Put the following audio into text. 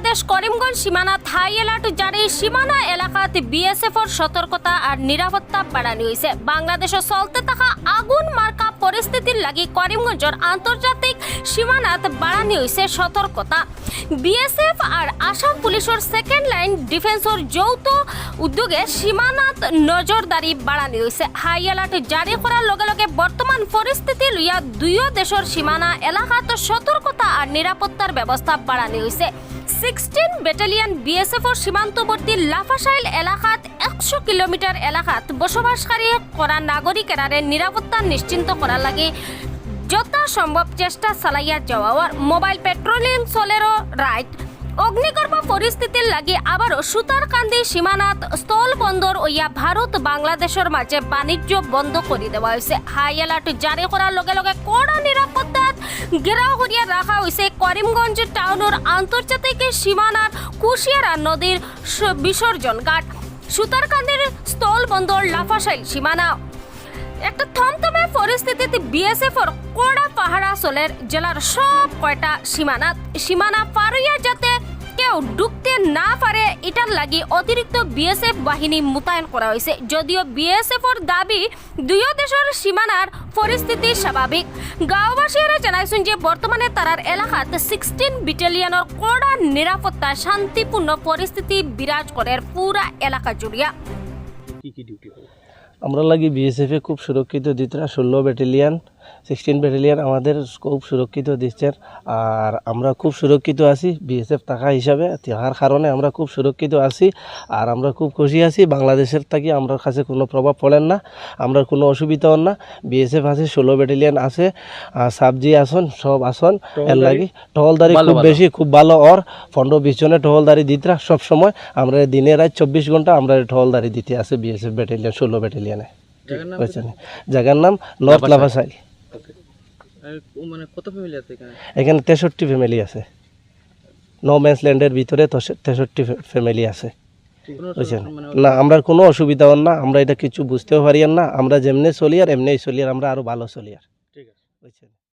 বাংলাদেশ, করিমগঞ্জ সীমানা, থাই এলার্ট জারি। সীমানা এলাকাত এর সতর্কতা আর নিরাপত্তা বাড়ানি হয়েছে বাংলাদেশে চলতে থাকা আগুন মার্কা পরিস্থিতির লাগি করিমগঞ্জের আন্তর্জাতিক সীমানাত বাড়ানি হয়েছে সতর্কতা। বিএসএফ আর আসাম পুলিশের সেকেন্ড লাইন ডিফেন্সর যৌথ উদ্যোগে সীমানাত নজরদারি বাড়ানি হয়েছে হাই এলার্ট জারি করার লগে লগে বর্তমান পরিস্থিতি লইয়া দুইও দেশের সীমানা এলাকাত সতর্কতা আর নিরাপত্তার ব্যবস্থা বাড়ানি হয়েছে সিক্সটিন ব্যাটালিয়ন বিএসএফর সীমান্তবর্তী লাফাশাইল এলাকাত একশো কিলোমিটার এলাকাত বসবাসকারী করা নাগরিকেরারে নিরাপত্তা নিশ্চিন্ত করার লাগে যথাসম্ভব চেষ্টা চালাইয়া যাওয়ার মোবাইল পেট্রোলিং চলেরও রাইট অগ্নিগর্ভ পরিস্থিতির লাগি আবারও সুতারকান্দি সীমানাত স্থল বন্দর ওইয়া ভারত বাংলাদেশের মাঝে বাণিজ্য বন্ধ করে দেওয়া হয়েছে হাই অ্যালার্ট জারি করার লগে লগে কড়া নিরাপত্তাত ঘেরাও করিয়া রাখা হয়েছে করিমগঞ্জ টাউনের আন্তর্জাতিক সীমানার কুশিয়ারা নদীর বিসর্জন ঘাট সুতারকান্দির স্থল বন্দর লাফাশাইল সীমানা। একটা থমথমে পরিস্থিতিতে বিএসএফর কড়া পাহারা চলের জেলার সব কয়টা সীমানা সীমানা পারইয়া যাতে কেউ ঢুকতে না পারে এটার লাগি অতিরিক্ত বিএসএফ বাহিনী মোতায়েন করা হয়েছে যদিও বিএসএফর দাবি দুয়ো দেশের সীমানার পরিস্থিতি স্বাভাবিক গাঁওবাসীরা জানাইছেন যে বর্তমানে তারার এলাকাত সিক্সটিন ব্যাটালিয়নের কড়া নিরাপত্তা শান্তিপূর্ণ পরিস্থিতি বিরাজ করে পুরা এলাকা জুড়িয়া কি কি ডিউটি আমরা লাগি বিএসএফ এ খুব সুরক্ষিত দিতরা ষোলো ব্যাটালিয়ান সিক্সটিন ব্যাটালিয়ান আমাদের খুব সুরক্ষিত দিচ্ছেন। আর আমরা খুব সুরক্ষিত আছি বিএসএফ থাকা হিসাবে। থাকার কারণে আমরা খুব সুরক্ষিত আছি। আর আমরা খুব খুশি আছি। বাংলাদেশের থাকি আমরা কাছে কোনো প্রভাব পড়েন না। আমরা কোনো অসুবিধা হন না বিএসএফ আছে ষোলো ব্যাটালিয়ান আছে সাবজি আসন সব আসন। এর লাগি টহলদারি খুব বেশি খুব ভালো ওর পনেরো বিশ জনের টহলদারি দিতরা সব সময়। আমরা দিনে রাত চব্বিশ ঘণ্টা আমরা টহলদারি দিতে আছে বিএসএফ ব্যাটালিয়ান ষোলো ব্যাটালিয়ানে জায়গার নাম নর্থ লাভাসাইল মানে কত ফ্যামিলি আছে এখানে? এখানে তেষট্টি ফ্যামিলি আছে। নো ম্যান্স ল্যান্ডের ভিতরে তেষট্টি ফ্যামিলি আছে। বুঝছেন? মানে না আমরা কোনো অসুবিধা হন না আমরা এটা কিছু বুঝতেও পারি না আমরা যেমনি চলি আর এমনি চলি আর আমরা আরও ভালো চলি আর। ঠিক আছে। বুঝছেন?